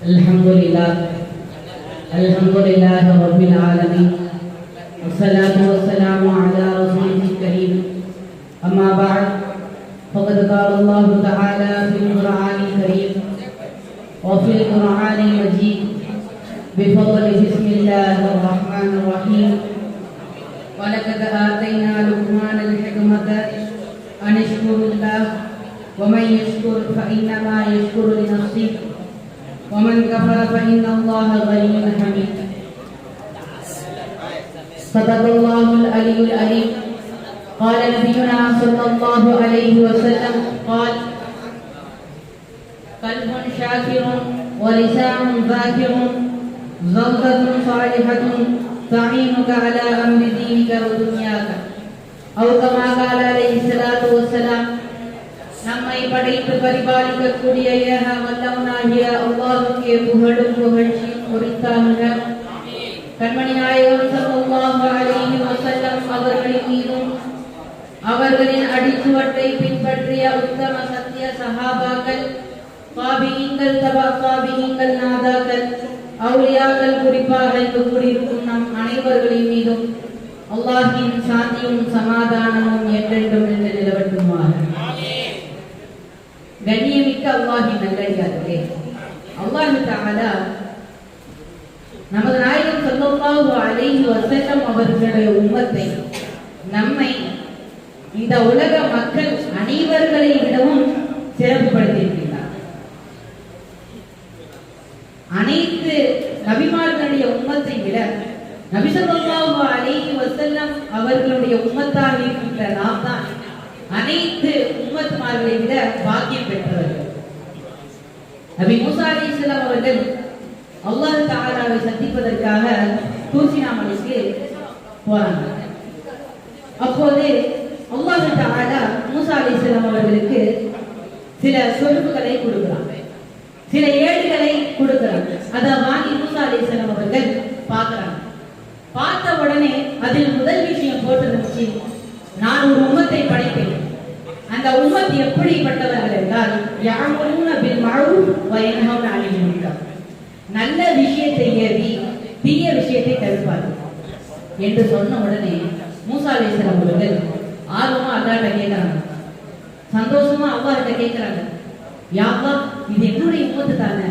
الحمد لله الحمد لله رب العالمين والصلاة والسلام على رسوله الكريم. أما بعد فقد قال الله تعالى في القرآن الكريم وفي القرآن المجيد بفضل بسم الله الرحمن الرحيم. ولقد آتينا لقمان الحكمة أن اشكر الله ومن يشكر فإنما يشكر لنفسه. ومن كفر فإن الله غني حميد. صدق الله العلي العليم قال نبينا صلى الله عليه وسلم قال قلب شاكر ولسان ذاكر زوجة صالحة تعينك على أمر دينك ودنياك. أو كما قال عليه الصلاة والسلام நம்மை படைத்து பரிபாலிக்கக்கூடிய ஏக வல்லவனாகிய அவ்வாவுக்கே புகழும் புகழ்ச்சியும் குறித்தாங்க கண்மணி நாயகம் ஸல்லல்லாஹு அலைஹி அவர்களின் மீதும் அவர்களின் அடிச்சுவட்டை பின்பற்றிய உத்தம சத்திய சஹாபாக்கள் பாபியங்கள் தபா பாபியங்கள் நாதாக்கள் அவுலியாக்கள் குறிப்பாக இங்கு கூடியிருக்கும் நம் அனைவர்களின் மீதும் அல்லாஹின் சாந்தியும் சமாதானமும் என்றென்றும் என்று நிலவட்டுமாக கண்ணியமிக்க அல்லாஹின் நல்லடியார்களே அல்லாஹு தஆலா நமது நாயகம் ஸல்லல்லாஹு அலைஹி வஸல்லம் அவர்களுடைய உம்மத்தை நம்மை இந்த உலக மக்கள் அனைவர்களை விடவும் சிறப்புப்படுத்தியிருக்கிறார் அனைத்து நபிமார்களுடைய உம்மத்தை விட நபி ஸல்லல்லாஹு அலைஹி வசல்லம் அவர்களுடைய உம்மத்தாக இருக்கின்ற நாம் தான் அனைத்து உம்மத்துமார்களை விட நபி மூசா அலைஹிஸ்ஸலாம் அவர்கள் அல்லாஹ் தாலாவை சந்திப்பதற்காக தூசினா மலைக்கு போறாங்க அப்போது அல்லாஹ் தாலா மூசா அலைஹிஸ்ஸலாம் அவர்களுக்கு சில சொருப்புகளை கொடுக்குறாங்க சில ஏடுகளை கொடுக்குறாங்க அதை வாங்கி மூசா அலைஹிஸ்ஸலாம் அவர்கள் பார்க்கறாங்க. பார்த்த உடனே அதில் முதல் விஷயம் போட்டிருந்துச்சு நான் ஒரு உம்மத்தை படைப்பேன். அந்த உம்மத் எப்படிப்பட்டவர்? மஅரூஃப் வ யன்ஹவுன நல்ல விஷயத்தை ஏவி தீய விஷயத்தை தடுப்பார்கள் என்று சொன்ன உடனே மூசாலேசர் அவர்கள் ஆர்வமா அல்லாட்ட கேட்கிறாங்க. சந்தோஷமா அல்லாஹ்ட்ட கேட்கறாங்க. யா இது என்னுடைய உம்மத்து தானே?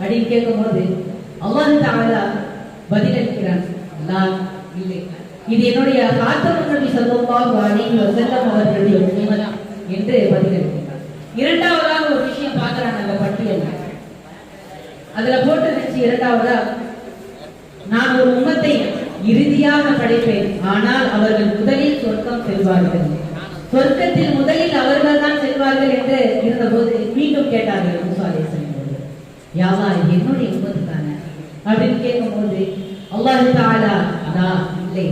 அப்படின்னு கேட்கும்போது அல்லாஹ் தஆலா பதிலளிக்கிறான் அல்லாஹ் இல்லை. இது என்னுடைய காத்தமுன் நபி ஸல்லல்லாஹு அலைஹி வஸல்லம் அவர்களுடைய உம்மத் என்று பதிலளிக்கிறார். இரண்டாவதாக ஒரு விஷயம் பார்க்கறாங்க அந்த பட்டியல் அதுல போட்டு இரண்டாவதா? நான் ஒரு உம்மத்தை இறுதியாக படைப்பேன். ஆனால் அவர்கள் முதலில் சொர்க்கம் செல்வார்கள். சொர்க்கத்தில் முதலில் அவர்கள் தான் செல்வார்கள் என்று இருந்தபோது மீண்டும் கேட்டார்கள் மூசா யாவா என்னுடைய உம்மத்து தானே அப்படின்னு கேட்கும்போது அல்லாஹு தாலா அதா இல்லை.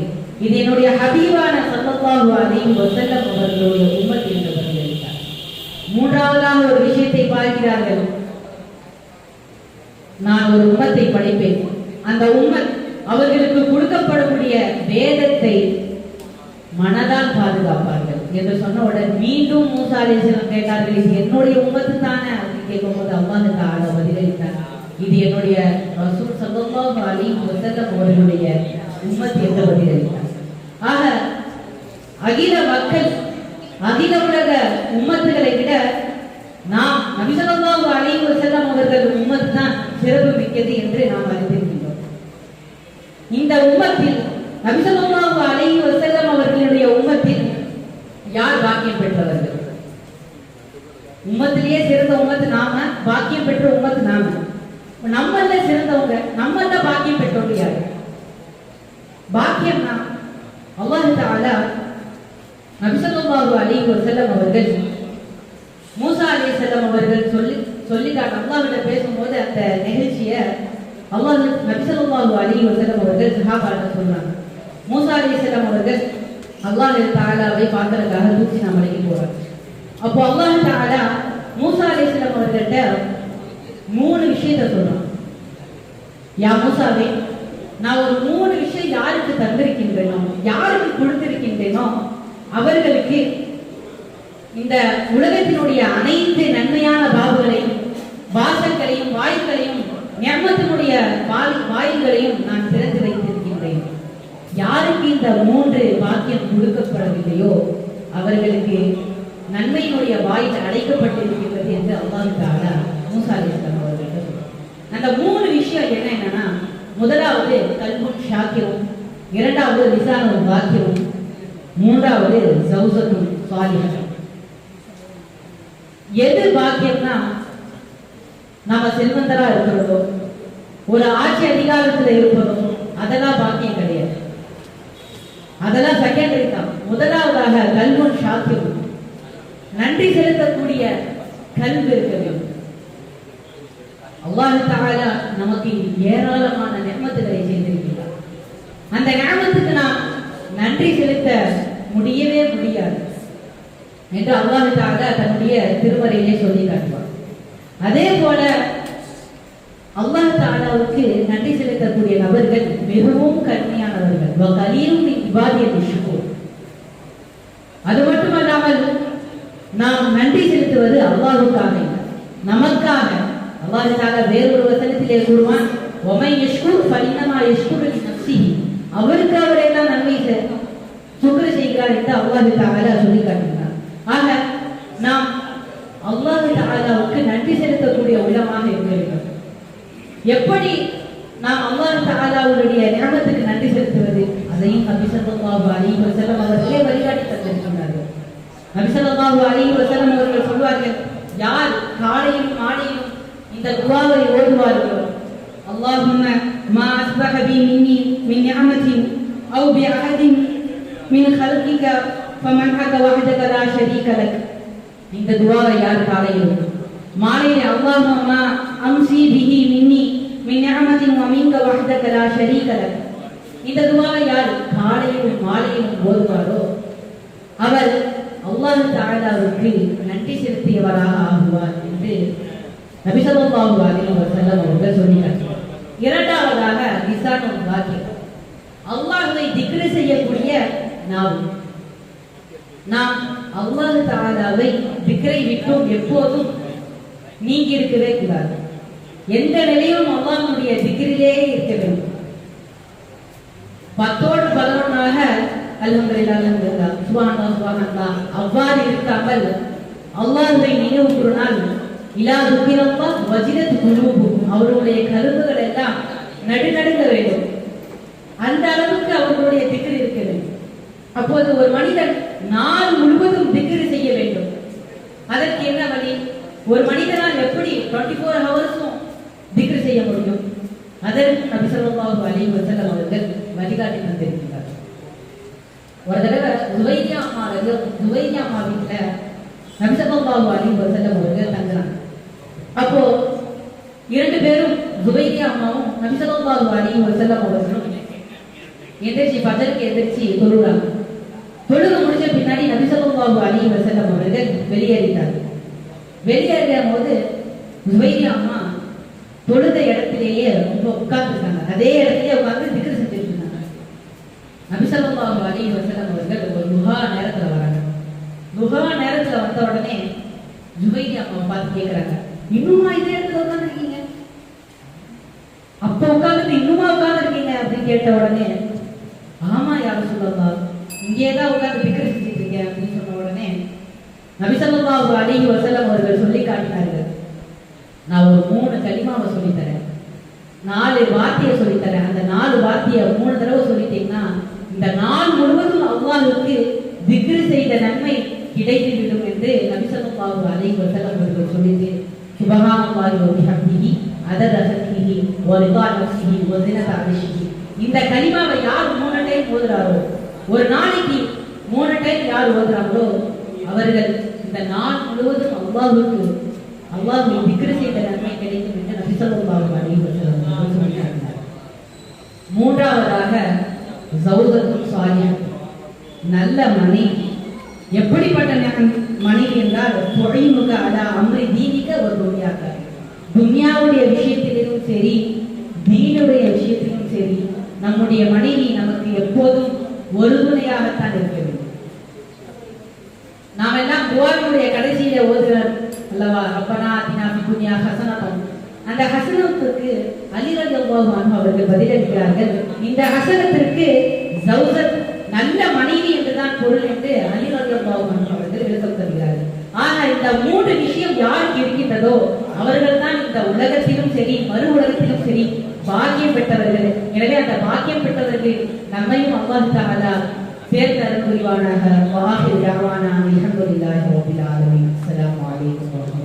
இது என்னுடைய ஹபீவான ஸல்லல்லாஹு அலைஹி வஸல்லம் அவர்களுடைய உம்மத் என்று. பதிலளித்தார் மூன்றாவதாக ஒரு விஷயத்தை பார்க்கிறார்கள். நான் ஒரு உம்மத்தை படைப்பேன். அந்த உம்மத் அவர்களுக்கு கொடுக்கப்படக்கூடிய வேதத்தை மனதால் பாதுகாப்பார்கள் என்று சொன்னவுடன் மீண்டும் மூசா அலைஹிஸ்ஸலாம் கேட்டார்கள் இது என்னுடைய உம்மத்து தானே? அப்படின்னு கேட்கும்போது அந்த ஆள பதிலளித்தார் இது என்னுடைய ரசூல் ஸல்லல்லாஹு அலைஹி வஸல்லம் அவர்களுடைய உம்மத் என்று பதிலளித்தார். ஆக அகில மக்கள் அகில உலக உம்மத்துகளை விட நாம் நபி ஸல்லல்லாஹு அலைஹி வஸல்லம் அவர்கள் உம்மத் தான் சிறப்பு மிக்கது என்று நாம் அறிந்திருக்கின்றோம். இந்த உம்மத்தில் நபி ஸல்லல்லாஹு அலைஹி வஸல்லம் அவர்களுடைய உம்மத்தில் யார் பாக்கியம் பெற்றவர்கள்? உம்மத்திலேயே சிறந்த உம்மத்து நாம பாக்கியம் பெற்ற உம்மத்து நாம. நம்மள சிறந்தவங்க நம்மள பாக்கியம் பெற்றவங்க யாரு? பாக்கியம்னா அல்லாஹு தஆலா நபி ஸல்லல்லாஹு அலைஹி வஸல்லம் அவர்கள் மூசா அலைஹிஸ்ஸலாம் அவர்கள் சொல்லி சொல்லிட்டாங்க அல்லாஹ்விட பேசும்போது அந்த நிகழ்ச்சியை அல்லாஹ் நபிசல்லாஹு அலி அலைஹி அவர்கள் சஹாபாட்ட சொன்னாங்க. மூசா அலைஹிஸ்ஸலாம் அவர்கள் அல்லாஹ் தாலாவை பார்க்கறதுக்காக தூசினா மலைக்கு போறாங்க. அப்போ அல்லாஹ் தாலா மூசா அலைஹிஸ்ஸலாம் அவர்கள்ட்ட மூணு விஷயத்தை சொன்னான். யா மூசாவே நான் ஒரு மூணு விஷயம் யாருக்கு தந்திருக்கின்றேனோ யாருக்கு கொடுத்திருக்கின்றேனோ அவர்களுக்கு இந்த உலகத்தினுடைய அனைத்து நன்மையான பாபுகளையும் வாசல்களையும் வாயுக்களையும் வாய்- வாயில்களையும் நான் திறந்து வைத்திருக்கின்றேன். யாருக்கு இந்த மூன்று பாக்கியம் கொடுக்கப்படவில்லையோ அவர்களுக்கு நன்மையினுடைய வாயில் அடைக்கப்பட்டிருக்கின்றது என்று அல்லாஹ் தாலா மூசா அலிஸ்லாம் அவர்கள் அந்த மூணு விஷயம் என்ன என்னன்னா முதலாவது கல்முன் ஷாக்கிரும் இரண்டாவது லிசானும் வாக்கியமும் மூன்றாவது ஜவுசத்தும் சாலிஹம். எது பாக்கியம்னா நாம செல்வந்தரா இருக்கிறதோ ஒரு ஆட்சி அதிகாரத்துல இருப்பதும் அதெல்லாம் பாக்கியம் கிடையாது. அதெல்லாம் செகண்டரி தான். முதலாவதாக கல்வன் சாத்தியம். நன்றி செலுத்தக்கூடிய கல்வி இருக்கிறது வேண்டும் அல்லாஹ் தஆலா நமக்கு ஏராளமான நியமத்துகளை செய்திருக்கிறார் அந்த நியமத்துக்கு நாம் நன்றி செலுத்த முடியவே முடியாது என்று அல்லாஹ் தன்னுடைய திருமறையிலே சொல்லி காட்டுவார் அதே போல அல்லாஹ் தாலாவுக்கு நன்றி செலுத்தக்கூடிய நபர்கள் மிகவும் கடுமையானவர்கள் வகலீலும் இபாதியத்தை ஷுக்கூர் அது மட்டுமல்லாமல் நாம் நன்றி செலுத்துவது அல்லாஹ்வுக்காக நமக்காக. அல்லாஹ் தாலா வேறொரு வசனத்திலே கூறுவான் ஒமை யஷ்குர் ஃபலினமா யஷ்குரு நஃப்ஸிஹி. அவருக்கு அவரே தான் நன்மை செ- சுக்ர செய்கிறார் என்று அல்லாஹ் தாலா சொல்லி காட்டுவார் ஆக நாம் அல்லாஹ் தாலாவுக்கு நன்றி செலுத்தக்கூடிய உள்ளமாக இருக்க வேண்டும் எப்படி நாம் அல்லாஹ் தஆலாவுடைய நியமத்துக்கு நன்றி செலுத்துவது அதையும் நபி ஸல்லல்லாஹு அலைஹி வஸல்லம் அவர்களே வழிகாட்டி தந்திருக்கிறார்கள் நபி ஸல்லல்லாஹு அலைஹி வஸல்லம் அவர்கள் சொல்வார்கள் யார் காலையும் மாலையும் இந்த துஆவை ஓதுவார்களோ اللهم ما أصبح بي مني من نعمة أو بأحد من خلقك ஃபமன்ஹக வஹதக லா ஷரீக லக் இந்த துஆவை யார் காலையில் மாலையில் அல்லாஹும்மா அம்சி பிஹி மின்னி மின் நிஅமதின் வ மின்க வஹதக லா இந்த துஆவை யார் காலையிலும் மாலையிலும் போதுவாரோ அவர் அல்லாஹ் தஆலாவுக்கு நன்றி செலுத்தியவராக ஆகுவார் என்று நபி ஸல்லல்லாஹு அலைஹி வஸல்லம் அவர்கள் சொன்னார் இரண்டாவதாக லிசானுல் வாக்கியம். அல்லாஹ்வை திக்ரு செய்யக்கூடிய நாவு. நாம் அல்லாஹ் தாலாவை திக்ரை விட்டும் எப்போதும். நீங்கி இருக்கவே கூடாது. எந்த நிலையும் அல்லாஹனுடைய திக்ரிலே இருக்க வேண்டும். பத்தோடு பதினொன்றாக அல்ஹம்துலில்லாஹ் அல்ஹம்துலில்லாஹ் சுப்ஹானல்லாஹ் அவ்வாறு இருக்காமல் அல்லாஹ்வை நினைவு கூறினால் இலா துக்கிரல்லாஹ் வஜிரத் குலூபுஹும் அவருடைய கருவுகள் எல்லாம் நடுநடுங்க வேண்டும். அந்த அளவுக்கு அவர்களுடைய திக்ர் இருக்க வேண்டும். அப்போது ஒரு மனிதன் நாள் முழுவதும் திக்ரு செய்ய வேண்டும். அதற்கு என்ன வழி? ஒரு மனிதனால் எப்படி 24 ஃபோர் ஹவர்ஸும் திக்ரு செய்ய முடியும்? அதற்கு நபி ஸல்லல்லாஹு அலைஹி வஸல்லம் அவர்கள் வழிகாட்டி தந்திருக்கிறார். ஒரு தடவை துவைரியா அம்மா அவர்கள் அம்மா வீட்டுல நபி ஸல்லல்லாஹு அலி வசலம் அவர்கள் தங்குறாங்க. அப்போ இரண்டு பேரும் துபைக்கிய அம்மாவும் நபி ஸல்லல்லாஹு அலி வசலம் அவர்களும் எந்திரிச்சு பஜருக்கு எந்திரிச்சு தொழுறாங்க. தொழுக முடிஞ்ச பின்னாடி நபி ஸல்லல்லாஹு அலைஹி வஸல்லம் அவர்கள் வெளியேறினார் வெளியேறும் போது ஜுவைரி அம்மா தொழுத இடத்திலேயே ரொம்ப உட்கார்ந்துருக்காங்க அதே இடத்திலேயே உட்கார்ந்து திக்ரு செஞ்சுட்டு இருந்தாங்க நபி ஸல்லல்லாஹு அலைஹி அவர்கள் ஒரு முகா நேரத்துல வராங்க. முகா நேரத்துல வந்த உடனே ஜுவைரி அம்மா பார்த்து கேட்கிறாங்க இன்னுமா இதே இடத்துல உட்கார்ந்துருக்கீங்க? அப்ப உட்காந்துட்டு இன்னுமா உட்கார்ந்துருக்கீங்க? அப்படின்னு கேட்ட உடனே ஆமா யாரும் சொல்லலாம் இங்கே தான் உட்கார்ந்து திக்ரு செஞ்சுட்டு இருக்கேன் அப்படின்னு சொன்ன உடனே நபிசல்லா ஒரு அலைஹி வசலம் அவர்கள் சொல்லி காட்டினார்கள். நான் ஒரு மூணு கனிமாவை சொல்லித்தரேன் நாலு வார்த்தையை சொல்லித்தரேன் அந்த நாலு வார்த்தையை மூணு தடவை சொல்லிட்டீங்கன்னா இந்த நாள் முழுவதும் அல்லாஹ்வுக்கு திக்ரு செய்த நன்மை கிடைத்து விடும் என்று நபி ஸல்லல்லாஹு வசலம் அவர்கள் சொல்லிட்டு சுபஹானல்லாஹி வ பிஹம்திஹி அதத ஹல்கிஹி வ ஒரு நஃப்ஸிஹி இந்த கனிமாவை யார் மூணு டைம் போதுறாரோ ஒரு நாளைக்கு மூணு டைம் யார் ஓதுறாங்களோ அவர்கள் இந்த நாள் முழுவதும் அல்லாஹ்வுக்கு அல்லாஹ்வை திக்ரு செய்த நன்மை கிடைக்கும் என்று நபி ஸல்லல்லாஹு அலைஹி வஸல்லம் மூன்றாவதாக ஜௌஜத்துல் சாலிஹ். நல்ல மனைவி. எப்படிப்பட்ட ந- மனைவி என்றால் தொழில்முக அலா அம்ரி தீனிக்க ஒரு துன்யாக்க துன்யாவுடைய விஷயத்திலும் சரி தீனுடைய விஷயத்திலும் சரி நம்முடைய மனைவி நமக்கு எப்போதும் ஒருமுனையாகத்தான் இருக்க வேண்டும். நாம் எல்லாம் துவாவினுடைய கடைசியில ஓதுகிறார் அல்லவா? ரப்பனா அதினா ஃபி ஹசனத்தம் அந்த ஹசனத்துக்கு அலி ரலியல்லாஹு அவர்கள் பதிலளிக்கிறார்கள். இந்த ஹசனத்திற்கு ஜௌசத் நல்ல மனைவி என்றுதான் பொருள் என்று அலி ரலியல்லாஹு அவர்கள் விளக்கம் தருகிறார்கள். ஆனா இந்த மூன்று விஷயம் யாருக்கு இருக்கின்றதோ அவர்கள் தான் இந்த உலகத்திலும் சரி மறு உலகத்திலும் சரி பாக்கியம் பெற்றவர்கள். எனவே அந்த பாக்கியம் பெற்றவர்கள் நம்மையும் அல்லாஹ் தஆலா சேர்த்து அருள் புரிவானாக. வாஹிர் தாவானா அல்ஹம்துலில்லாஹி ரப்பில் ஆலமீன். அஸ்ஸலாமு அலைக்கும்